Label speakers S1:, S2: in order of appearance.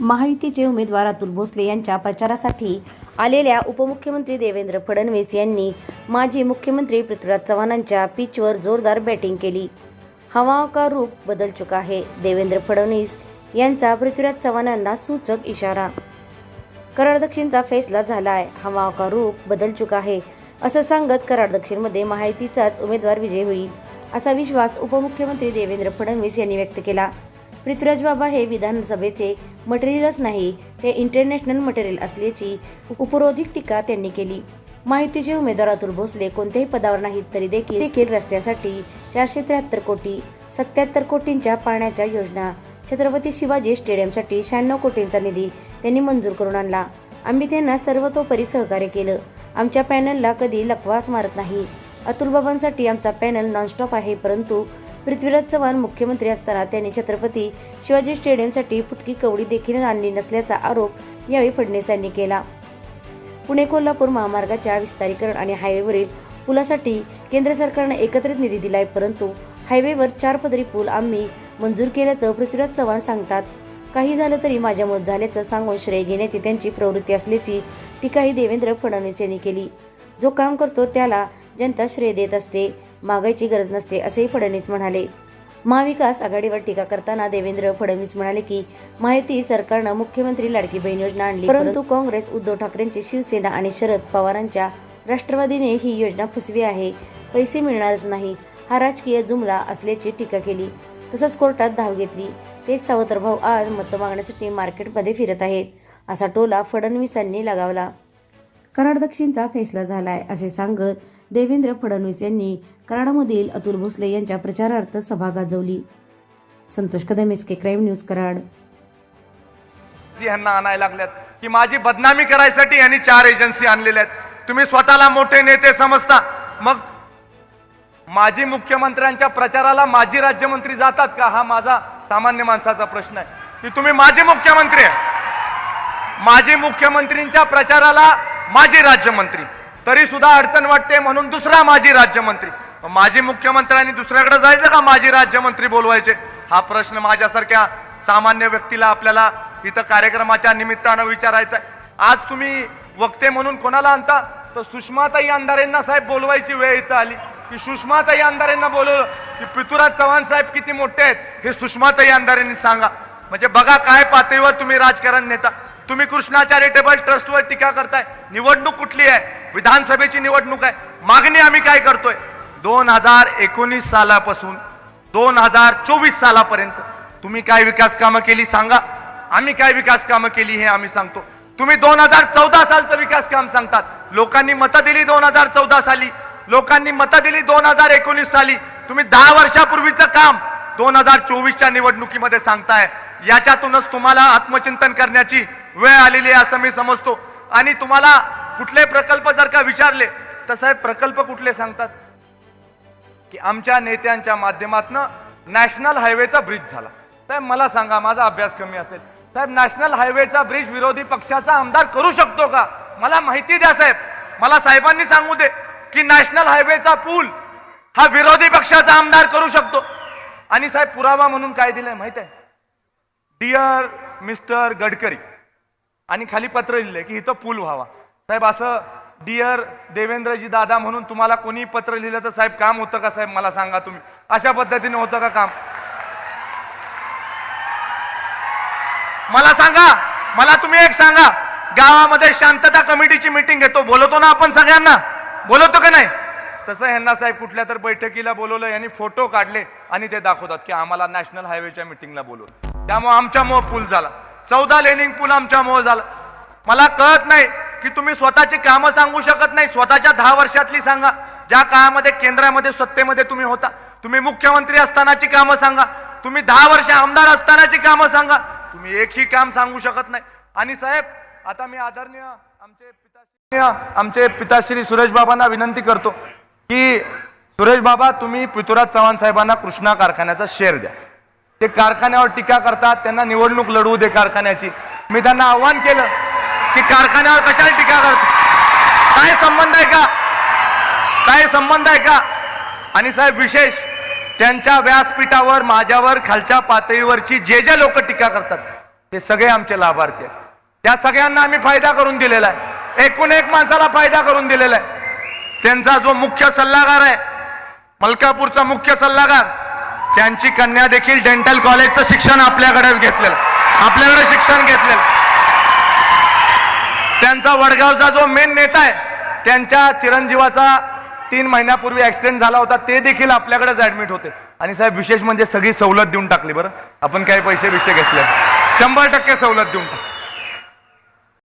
S1: महायुतीचे उमेदवार अतुल भोसले यांच्या प्रचारासाठी आलेल्या उपमुख्यमंत्री देवेंद्र फडणवीस यांनी माजी मुख्यमंत्री पृथ्वीराज चव्हाणांच्या पिचवर जोरदार बॅटिंग केली. हवा का रूप बदल चुका आहे देवेंद्र फडणवीस यांचा पृथ्वीराज चव्हाणांना सूचक इशारा. कराड दक्षिणचा फैसला झाला आहे हवा का रूप बदल चुका आहे असं सांगत कराड दक्षिणमध्ये महायुतीचाच उमेदवार विजय होईल असा विश्वास उपमुख्यमंत्री देवेंद्र फडणवीस यांनी व्यक्त केला. पृथ्वीराज बाबा हे विधानसभेचे मटेरियलच नाही ते इंटरनॅशनल मटेरियल असल्याची उपरोधिक टीका त्यांनी केली. माहितीचे उमेदवार अतुल भोसले कोणत्याही पदावर नाहीत तरी देखील देखील रस्त्यासाठी चारशे त्र्याहत्तर कोटी सत्याहत्तर कोटींच्या पाण्याच्या योजना छत्रपती शिवाजी स्टेडियमसाठी शहाण्णव कोटींचा निधी त्यांनी मंजूर करून आणला. आम्ही त्यांना सर्वतोपरी सहकार्य केलं. आमच्या पॅनलला कधी लकवाच मारत नाही. अतुल बाबांसाठी आमचा पॅनल नॉनस्टॉप आहे परंतु पृथ्वीराज चव्हाण मुख्यमंत्री असताना त्यांनी छत्रपती शिवाजी स्टेडियमसाठी फुटकी कवडी देखील आणली नसल्याचा आरोप यावेळी फडणवीस यांनी केला. पुणे कोल्हापूर महामार्गाच्या विस्तारीकरण आणि हायवेवरील पुलासाठी केंद्र सरकारनं एकत्रित निधी दिलाय परंतु हायवेवर चार पदरी पूल आम्ही मंजूर केल्याचं पृथ्वीराज चव्हाण सांगतात. काही झालं तरी माझ्या मत झाल्याचं सांगून श्रेय घेण्याची त्यांची प्रवृत्ती असल्याची टीकाही देवेंद्र फडणवीस यांनी केली. जो काम करतो त्याला जनता श्रेय देत असते. मागायची गरज नसते असेही फडणवीस म्हणाले. महाविकास आघाडीवर टीका करताना देवेंद्र फडणवीस म्हणाले की माहिती सरकारनं मुख्यमंत्री लाडकी बहीण योजना आणली. परंतु काँग्रेस उद्धव ठाकरेंची शिवसेना आणि शरद पवारांच्या राष्ट्रवादीने ही योजना फसवी आहे. पैसे मिळणारच नाही. हा राजकीय जुमला असल्याची टीका केली. तसंच कोर्टात धाव घेतली. तेच सावत्र भाऊ आज मतं मागण्यासाठी मार्केटमध्ये फिरत आहेत. असा टोला फडणवीसांनी लगावला. कराड दक्षिणचा फैसला झालाय असे सांगत देवेंद्र फडणवीस यांनी कराडमधील अतुल भोसले यांच्या प्रचारार्थ सभा गाजवली. Santosh Kadam S K crime news Karad.
S2: यांना ह्यांना आणायला लागल्यात. की माझी बदनामी करायसाठी यांनी चार एजन्सी आणलेल्या आहेत. तुम्ही स्वतःला मोठे नेते समजता. मग माजी मुख्यमंत्र्यांच्या प्रचाराला माजी राज्यमंत्री जातात का? हा माझा सामान्य माणसाचा प्रश्न आहे. की तुम्ही माजी मुख्यमंत्री आहे. माजी मुख्यमंत्रींच्या प्रचाराला माजी राज्यमंत्री. तरी सुद्धा अडचण वाटते म्हणून दुसरा माजी राज्यमंत्री. माजी मुख्यमंत्र्यांनी दुसऱ्याकडे जायचं का माजी राज्यमंत्री बोलवायचे? हा प्रश्न माझ्यासारख्या सामान्य व्यक्तीला आपल्याला इथं कार्यक्रमाच्या निमित्तानं विचारायचा आज तुम्ही वक्ते म्हणून कोणाला आणता? तर सुषमाताई अंधारेंना साहेब बोलवायची वेळ इथं आली. की सुषमाताई अंधारेंना बोलवलं की पृथ्वीराज चव्हाण साहेब किती मोठे आहेत हे सुषमाताई अंधारेंनी सांगा. म्हणजे बघा काय पातळीवर तुम्ही राजकारण नेता. तुम्ही कृष्णा चॅरिटेबल ट्रस्टवर टीका करताय. निवडणूक कुठली आहे? विधानसभेची निवडणूक आहे. मागणी आम्ही काय करतोय? दोन हजार एकोणीस सालापासून दोन हजार चोवीस सालापर्यंत तुम्ही काय विकास कामं केली सांगा. आम्ही काय विकास कामं केली हे आम्ही सांगतो. तुम्ही दोन हजार चौदा सालचं विकास काम सांगतात. लोकांनी मतं दिली दोन हजार चौदा साली. लोकांनी मतं दिली दोन हजार एकोणीस साली. तुम्ही दहा वर्षापूर्वीचं काम दोन हजार चोवीसच्या निवडणुकीमध्ये सांगताय. याच्यातूनच तुम्हाला आत्मचिंतन करण्याची वेळ आलेली आहे असं मी समजतो. आणि तुम्हाला कुठले प्रकल्प जर का विचारले तर साहेब प्रकल्प कुठले सांगतात? की आमच्या नेत्यांच्या माध्यमातनं नॅशनल हायवेचा ब्रिज झाला. साहेब मला सांगा माझा अभ्यास कमी असेल. साहेब नॅशनल हायवेचा ब्रिज विरोधी पक्षाचा आमदार करू शकतो का? मला माहिती द्या साहेब. मला साहेबांनी सांगू दे की नॅशनल हायवेचा पूल हा विरोधी पक्षाचा आमदार करू शकतो. आणि साहेब पुरावा म्हणून काय दिलंय माहीत आहे? डिअर मिस्टर गडकरी आणि खाली पत्र लिहिलंय की इथं पूल व्हावा. साहेब असं डिअर देवेंद्रजी दादा म्हणून तुम्हाला कोणी पत्र लिहिलं तर साहेब काम होतं का साहेब? मला सांगा तुम्ही. अशा पद्धतीने होतं का काम? मला सांगा. मला तुम्ही एक सांगा. गावामध्ये शांतता कमिटीची मिटिंग घेतो. बोलवतो ना आपण सगळ्यांना. बोलवतो का नाही? तसं ह्यांना साहेब कुठल्या तर बैठकीला बोलवलं यांनी फोटो काढले आणि ते दाखवतात की आम्हाला नॅशनल हायवेच्या मिटिंगला बोलवलं. त्यामुळे आमच्यामुळं पूल झाला. चौदा लेनिंग पूल आमच्यामुळं झाला. मला कळत नाही की तुम्ही स्वतःची कामं सांगू शकत नाही. स्वतःच्या दहा वर्षातली सांगा. ज्या काळामध्ये केंद्रामध्ये सत्तेमध्ये तुम्ही होता. तुम्ही मुख्यमंत्री असतानाची कामं सांगा. तुम्ही दहा वर्ष आमदार असतानाची कामं सांगा. तुम्ही एकही काम सांगू शकत नाही. आणि साहेब आता मी आदरणीय आमचे पिताश्री आमचे पिताश्री सुरेश बाबांना विनंती करतो की सुरेश बाबा तुम्ही पृथ्वीराज चव्हाण साहेबांना कृष्णा कारखान्याचा शेअर द्या. ते कारखान्यावर टीका करतात त्यांना निवडणूक लढवू दे कारखान्याची. मी त्यांना आव्हान केलं की कारखान्यावर कशाला टीका करतो? काय संबंध आहे का? काय संबंध आहे का? आणि साहेब विशेष त्यांच्या व्यासपीठावर माझ्यावर खालच्या पातळीवरची जे जे लोक टीका करतात ते सगळे आमचे लाभार्थी आहेत. त्या सगळ्यांना आम्ही फायदा करून दिलेला आहे. एकूण एक माणसाला फायदा करून दिलेला आहे. त्यांचा जो मुख्य सल्लागार आहे मलकापूरचा मुख्य सल्लागार त्यांची कन्या देखील डेंटल कॉलेजचं शिक्षण आपल्याकडेच घेतलेलं. आपल्याकडे शिक्षण घेतलेलं. त्यांचा वडगावचा जो मेन नेता आहे त्यांच्या चिरंजीवाचा तीन महिन्यापूर्वी ऍक्सिडेंट झाला होता ते देखील आपल्याकडेच ऍडमिट होते. आणि साहेब विशेष म्हणजे सगळी सवलत देऊन टाकली बरं. आपण काही पैसे विषय घेतले शंभर टक्के सवलत देऊन टाकली.